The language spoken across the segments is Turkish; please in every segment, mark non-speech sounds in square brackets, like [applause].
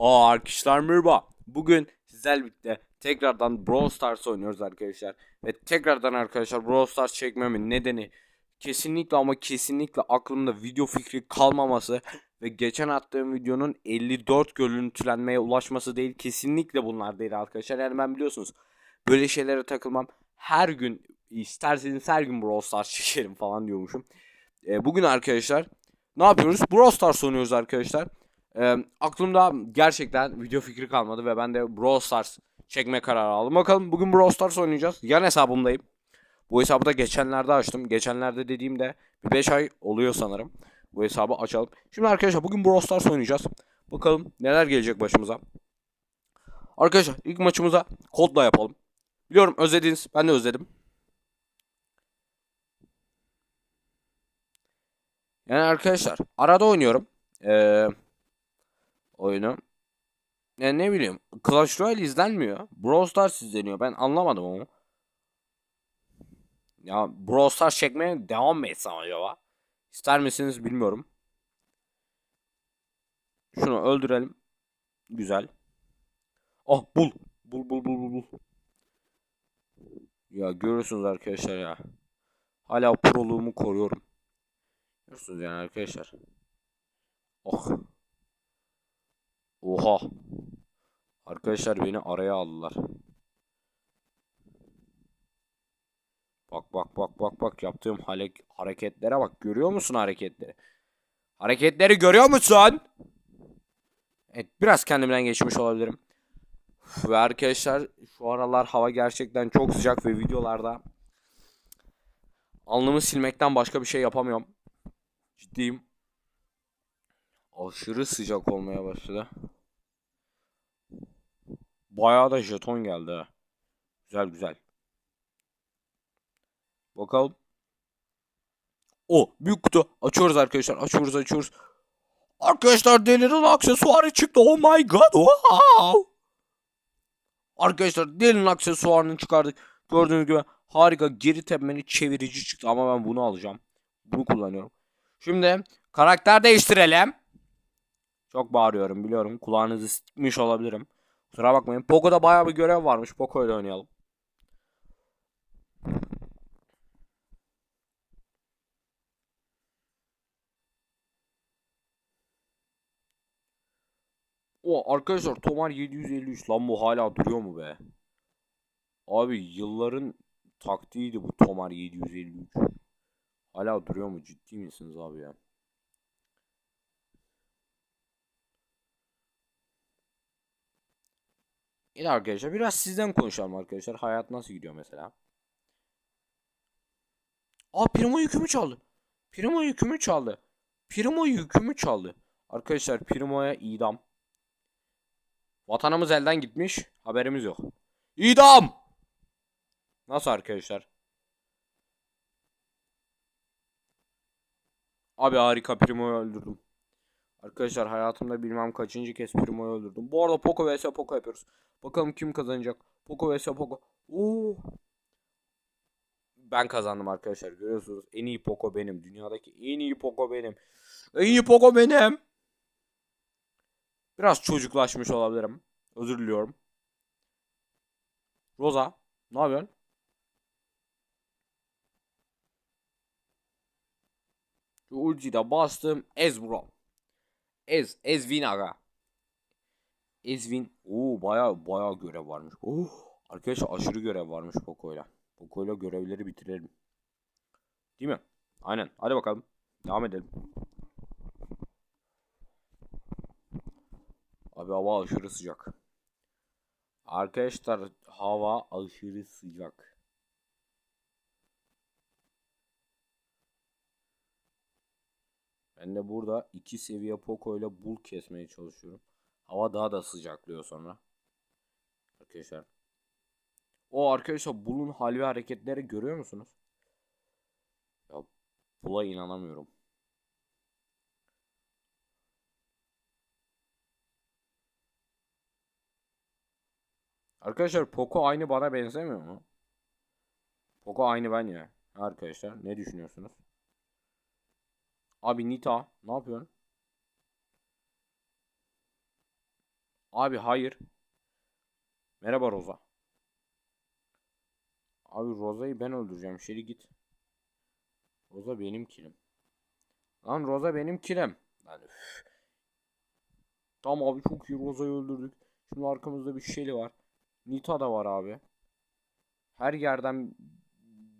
Aa arkadaşlar merhaba. Bugün sizlerle tekrardan Brawl Stars oynuyoruz arkadaşlar. Ve tekrardan arkadaşlar Brawl Stars çekmemin nedeni kesinlikle ama kesinlikle aklımda video fikri kalmaması ve geçen attığım videonun 54 görüntülenmeye ulaşması değil. Kesinlikle bunlar değil arkadaşlar. Yani ben biliyorsunuz böyle şeylere takılmam. Her gün isterseniz her gün Brawl Stars çekerim falan diyormuşum. E, bugün arkadaşlar ne yapıyoruz? Brawl Stars oynuyoruz arkadaşlar. Ee, aklımda gerçekten video fikri kalmadı ve ben de Brawl Stars çekme kararı aldım. Bakalım bugün Brawl Stars oynayacağız. Yan hesabımdayım. Bu hesabı da geçenlerde açtım. Geçenlerde dediğimde bir 5 ay oluyor sanırım. Bu hesabı açalım. Şimdi arkadaşlar bugün Brawl Stars oynayacağız. Bakalım neler gelecek başımıza. Arkadaşlar ilk maçımıza kodla yapalım. Biliyorum özlediniz. Ben de özledim. Yani arkadaşlar arada oynuyorum. Eee oyunu. Yani ne bileyim Clash Royale izlenmiyor. Brawl Stars izleniyor. Ben anlamadım onu. Ya Brawl Stars çekmeye devam mı etsem acaba? İster misiniz bilmiyorum. Şunu öldürelim. Güzel. Oh bul. Bul bul bul bul. Ya görüyorsunuz arkadaşlar ya. Hala proluğumu koruyorum. Görüyorsunuz yani arkadaşlar. Oh. Oha. Arkadaşlar beni araya aldılar. Bak bak bak bak bak yaptığım hareketlere bak. Görüyor musun hareketleri? Hareketleri görüyor musun? Evet biraz kendimden geçmiş olabilirim. Ve arkadaşlar şu aralar hava gerçekten çok sıcak ve videolarda alnımı silmekten başka bir şey yapamıyorum. Ciddiyim. Aşırı sıcak olmaya başladı. Bayağı da jeton geldi. Güzel güzel. Bakalım. O büyük kutu. Açıyoruz arkadaşlar. Açıyoruz açıyoruz. Arkadaşlar delinin aksesuarı çıktı. Oh my god. Wow. Arkadaşlar delinin aksesuarını çıkardık. Gördüğünüz gibi harika geri tepmeli çevirici çıktı. Ama ben bunu alacağım. Bunu kullanıyorum. Şimdi karakter değiştirelim. Çok bağırıyorum biliyorum. Kulağınızı sıkmış olabilirim. Kusura bakmayın. Poco'da bayağı bir görev varmış. Poco ile oynayalım. O arkadaşlar Tomar 753 lan bu hala duruyor mu be? Abi yılların taktiğiydi bu Tomar 753. Hala duruyor mu? Ciddi misiniz abi ya? İyi arkadaşlar biraz sizden konuşalım arkadaşlar. Hayat nasıl gidiyor mesela? Aa Primo yükümü çaldı. Primo yükümü çaldı. Primo yükümü çaldı. Arkadaşlar Primo'ya idam. Vatanımız elden gitmiş. Haberimiz yok. İdam! Nasıl arkadaşlar? Abi harika Primo'yu öldürdüm. Arkadaşlar hayatımda bilmem kaçıncı kez Primo'yu öldürdüm. Bu arada Poco vs Poco yapıyoruz. Bakalım kim kazanacak. Poco vs Poco. Oo. Ben kazandım arkadaşlar. Görüyorsunuz. En iyi Poco benim. Dünyadaki en iyi Poco benim. En iyi Poco benim. Biraz çocuklaşmış olabilirim. Özür diliyorum. Rosa. Ne yapıyorsun? Şu ultiyi de bastım. Ez bro. Ez. Ezvin aga. Ezvin. Oo baya baya görev varmış. Oo. Arkadaşlar aşırı görev varmış Poco'yla. Poco'yla görevleri bitirelim. Değil mi? Aynen. Hadi bakalım. Devam edelim. Abi hava aşırı sıcak. Arkadaşlar hava aşırı sıcak. Ben de burada iki seviye Poco ile bul kesmeye çalışıyorum. Hava daha da sıcaklıyor sonra. Arkadaşlar. O arkadaşlar bulun hal ve hareketleri görüyor musunuz? Ya bula inanamıyorum. Arkadaşlar Poco aynı bana benzemiyor mu? Poco aynı ben ya. Arkadaşlar ne düşünüyorsunuz? Abi Nita ne yapıyorsun? Abi hayır. Merhaba Roza. Abi Roza'yı ben öldüreceğim. Şeri git. Roza benim kilim. Lan Roza benim kilim. Lan üf. Tamam abi çok iyi Roza'yı öldürdük. Şimdi arkamızda bir Shelly var. Nita da var abi. Her yerden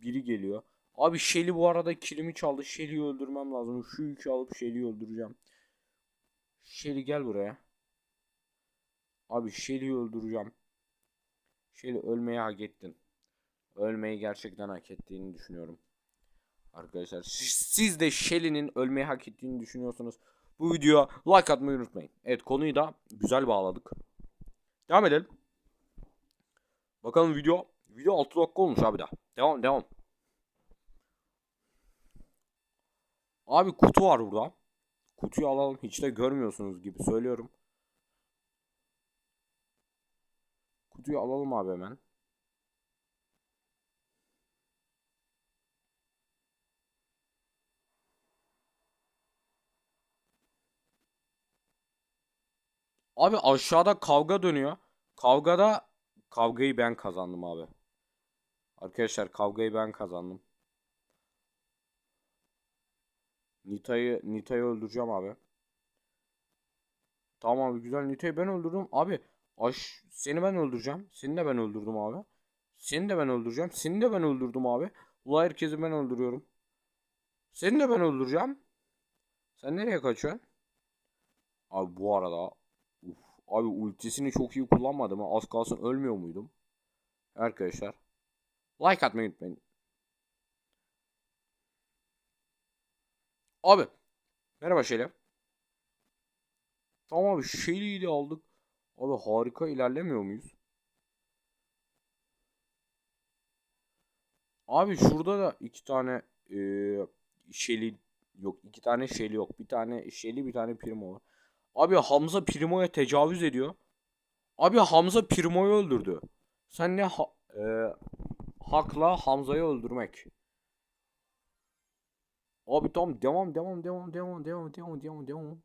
biri geliyor. Abi Shelly bu arada kilimi çaldı. Shelly'yi öldürmem lazım. Şu yükü alıp Shelly'yi öldüreceğim. Shelly gel buraya. Abi Shelly'yi öldüreceğim. Shelly ölmeyi hak ettin. Ölmeyi gerçekten hak ettiğini düşünüyorum. Arkadaşlar siz siz de Shelly'nin ölmeyi hak ettiğini düşünüyorsanız bu videoya like atmayı unutmayın. Evet konuyu da güzel bağladık. Devam edelim. Bakalım video video 6 dakika olmuş abi daha. Devam devam. Abi kutu var burada. Kutuyu alalım. Hiç de görmüyorsunuz gibi söylüyorum. Kutuyu alalım abi hemen. Abi aşağıda kavga dönüyor. Kavgada kavgayı ben kazandım abi. Arkadaşlar kavgayı ben kazandım. Nita'yı Nita'yı öldüreceğim abi. Tamam abi güzel Nita'yı ben öldürdüm. Abi aş seni ben öldüreceğim. Seni de ben öldürdüm abi. Seni de ben öldüreceğim. Seni de ben öldürdüm abi. Ula herkesi ben öldürüyorum. Seni de ben öldüreceğim. Sen nereye kaçıyorsun? Abi bu arada uf, abi ultisini çok iyi kullanmadım. Az kalsın ölmüyor muydum? Arkadaşlar like atmayı unutmayın. Abi merhaba Şeli. Tamam abi Shelly'yi de aldık. Abi harika ilerlemiyor muyuz? Abi şurada da iki tane eee Shelly yok. iki tane Shelly yok. Bir tane Shelly bir tane Primo var. Abi Hamza Primo'ya tecavüz ediyor. Abi Hamza Primo'yu öldürdü. Sen ne ha eee, hakla Hamza'yı öldürmek. Abi tamam devam devam devam devam devam devam devam devam.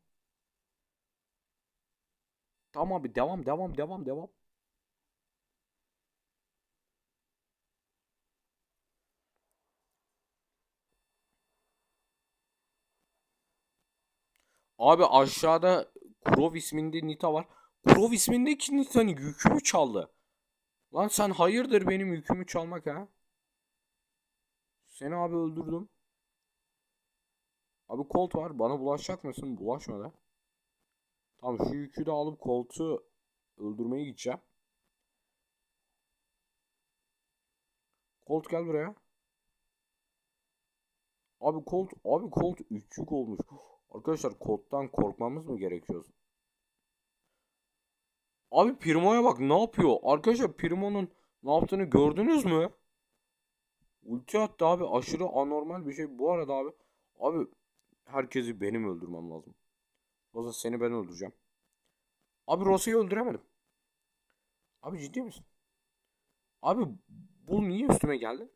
Tamam abi devam devam devam devam. Abi aşağıda Kurov isminde Nita var. Kurov ismindeki Nita'nın yükümü çaldı. Lan sen hayırdır benim yükümü çalmak ha? Seni abi öldürdüm. Abi Colt var. Bana bulaşacak mısın? Bulaşma da. Tamam şu yükü de alıp Colt'u öldürmeye gideceğim. Colt gel buraya. Abi Colt, abi Colt 3 yük olmuş. Arkadaşlar Colt'tan korkmamız mı gerekiyor? Abi Primo'ya bak ne yapıyor? Arkadaşlar Primo'nun ne yaptığını gördünüz mü? Ulti attı abi aşırı anormal bir şey. Bu arada abi abi herkesi benim öldürmem lazım. Rosa seni ben öldüreceğim. Abi Rosa'yı öldüremedim. Abi ciddi misin? Abi bu niye üstüme geldi?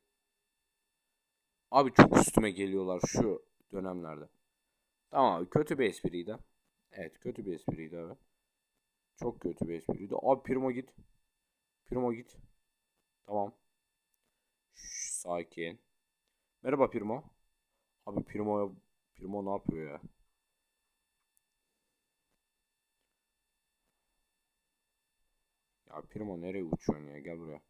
Abi çok üstüme geliyorlar şu dönemlerde. Tamam abi kötü bir espriydi. Evet kötü bir espriydi abi. Çok kötü bir espriydi. Abi Primo git. Primo git. Tamam. Şş, sakin. Merhaba Primo. Abi Primo Primo ne yapıyor ya? Ya Primo nereye uçuyorsun ya? Gel buraya.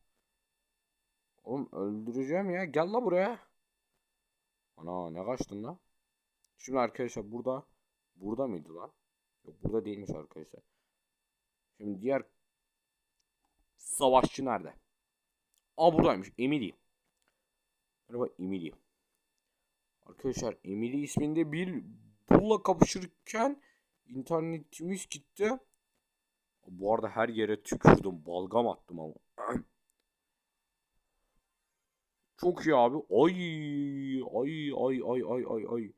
Oğlum öldüreceğim ya. Gel la buraya. Ana ne kaçtın la? Şimdi arkadaşlar burada burada mıydı lan? Yok burada değilmiş arkadaşlar. Şimdi diğer savaşçı nerede? Aa buradaymış. Emily. Merhaba Emily. Arkadaşlar Emily isminde bir bulla kapışırken internetimiz gitti. Bu arada her yere tükürdüm. Balgam attım ama. [clears throat] Çok iyi abi. Ay ay ay ay ay ay ay.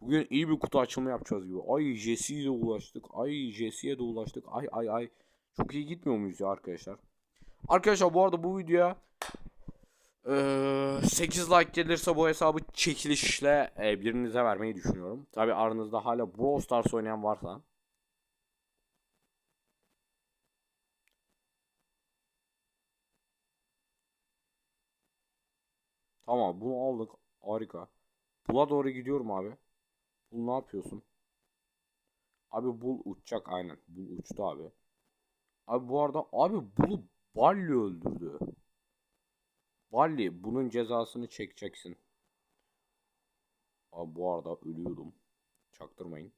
Bugün iyi bir kutu açılımı yapacağız gibi. Ay Jesse'ye de ulaştık. Ay Jesse'ye de ulaştık. Ay ay ay. Çok iyi gitmiyor muyuz ya arkadaşlar? Arkadaşlar bu arada bu videoya ee, 8 like gelirse bu hesabı çekilişle e, birinize vermeyi düşünüyorum. Tabi aranızda hala Brawl Stars oynayan varsa. Tamam bunu aldık. Harika. Bula doğru gidiyorum abi. Bul ne yapıyorsun? Abi bul uçacak aynen. Bul uçtu abi. Abi bu arada abi bulu Balli öldürdü. Balli bunun cezasını çekeceksin. Abi bu arada ölüyordum. Çaktırmayın.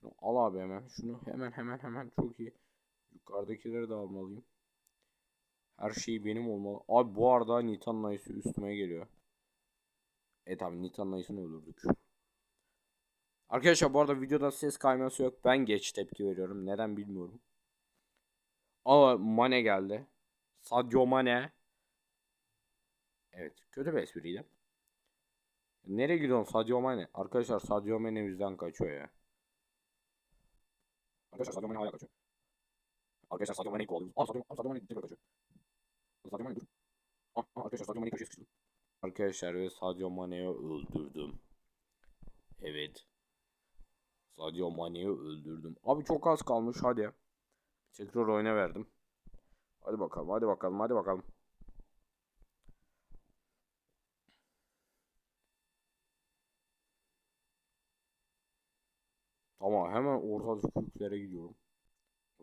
Şunu al abi hemen. Şunu hemen hemen hemen çok iyi. Yukarıdakileri de almalıyım. Her şey benim olmalı. Abi bu arada Nitan Knights'ı üstüme geliyor. Evet abi Nitan Knights'ını öldürdük. Arkadaşlar bu arada videoda ses kayması yok. Ben geç tepki veriyorum. Neden bilmiyorum. Ama Mane geldi. Sadio Mane. Evet. Kötü bir espriydi. Nereye gidiyorsun Sadio Mane? Arkadaşlar Sadio Mane bizden kaçıyor ya. Arkadaşlar Sadio Mane hala kaçıyor. Arkadaşlar Sadio Mane'yi kovalıyoruz. Aa Sadio, Aa, Sadio Mane tekrar kaçıyor. Sadio Mane dur. Aa, arkadaşlar Sadio Mane'yi köşeye sıkıştırdım. Arkadaşlar ve Sadio Mane'yi öldürdüm. Evet. Sadio Mane'yi öldürdüm. Abi çok az kalmış hadi. Tekrar oyuna verdim. Hadi bakalım hadi bakalım hadi bakalım. Tamam hemen orta küçüklere gidiyorum.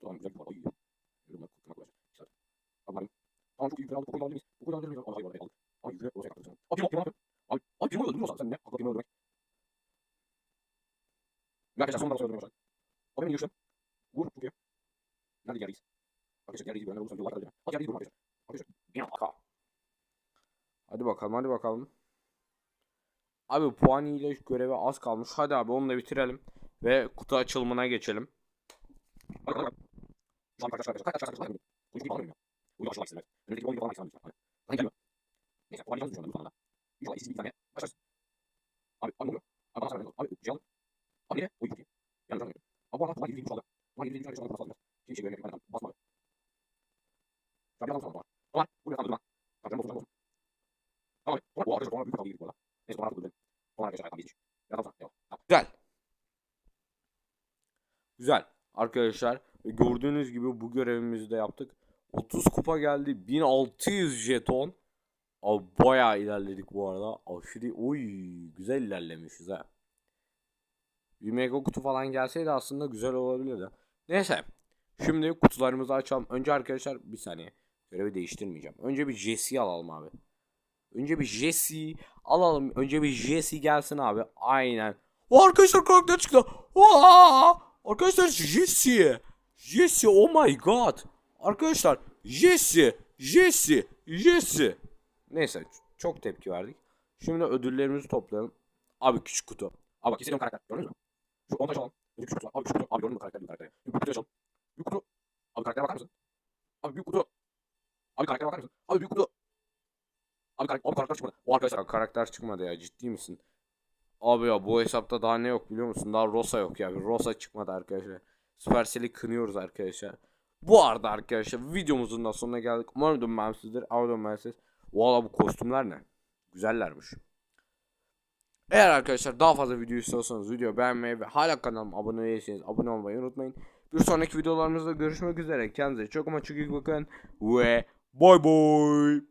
Tamam güzel bir araba gidiyor. Yürüme kurtulmak var. İşte. Abi Tamam çok iyi güzel aldık. Bu kadar Bu kadar değil? Abi hayır aldık. Abi yürü oraya kalktı. Abi Pirmo Pirmo Abi abi Pirmo öldürüyorsan sen ne? Akla Pirmo öldürmek. Arkadaşlar sonunda öldürmeye başladık. Abi beni yürüyüşüm. Vur çok iyi. Nerede yerdeyiz? Arkadaşlar olursa. Hadi arkadaşlar. Arkadaşlar. Bakalım hadi bakalım. Abi puan ile görevi az kalmış. Hadi abi onu da bitirelim. Ve kutu açılımına geçelim. Bakalım. Şu an kaç kaç kaç kaç kaç kaç kaç Kutu gibi alamıyorum ya. Bu yavaş yavaş istedim. Önümüzdeki 10 yıl falan istedim. Hani hani gelmiyor. Neyse puan yazmış şu anda bu konuda. İnşallah istediğim bir tane başlarız. Abi abi ne oluyor? Abi bana söyle. Abi şey alın. Abi ne? O iyi. Yani canım. Abi bu arada puan 20 şu anda. Puan 20 şu anda şu anda biraz. Şimdi şey böyle yapayım. Basma. Şu an bir adam sonra. Tamam. Buraya tamam. Tamam. Tamam. Tamam. Tamam. Tamam. Bu arkadaşlar puan büyük kavga girdik bu arada. Neyse puan artık ödedim. Puan arkadaşlar tamam geçmiş. Ya tamam. Tamam. Güzel. Güzel. Arkadaşlar gördüğünüz gibi bu görevimizi de yaptık. 30 kupa geldi. 1600 jeton. Abi bayağı ilerledik bu arada. Aşırı oy güzel ilerlemişiz ha. Bir mega kutu falan gelseydi aslında güzel olabilirdi. Neyse. Şimdi kutularımızı açalım. Önce arkadaşlar bir saniye. Görevi değiştirmeyeceğim. Önce bir Jesse'yi alalım abi. Önce bir Jesse alalım. Önce bir Jesse gelsin abi. Aynen. O arkadaşlar karakter çıktı. Aa! Arkadaşlar Jesse. Jesse oh my god. Arkadaşlar Jesse. Jesse. Jesse. Neyse çok tepki verdik. Şimdi ödüllerimizi toplayalım. Abi küçük kutu. Abi bak karakter. Gördünüz mü? Şu 10 taş küçük kutu. Abi küçük kutu. Abi gördün mü karakter? Karakter. Büyük kutu. Büyük kutu. Abi karaktere bakar mısın? Abi büyük kutu. Abi karaktere bakar mısın? Abi büyük kutu. Abi, karak abi karakter çıkmadı. O arkadaşlar karakter çıkmadı ya ciddi misin? Abi ya bu hesapta daha ne yok biliyor musun? Daha Rosa yok ya. Bir Rosa çıkmadı arkadaşlar. Supercell'i kınıyoruz arkadaşlar. Bu arada arkadaşlar videomuzun da sonuna geldik. Umarım beğenmişsinizdir. Umarım beğenmişsiniz. Valla bu kostümler ne? Güzellermiş. Eğer arkadaşlar daha fazla video istiyorsanız video beğenmeyi ve hala kanalıma abone değilseniz abone olmayı unutmayın. Bir sonraki videolarımızda görüşmek üzere. Kendinize çok ama çok iyi bakın. Ve bay bay.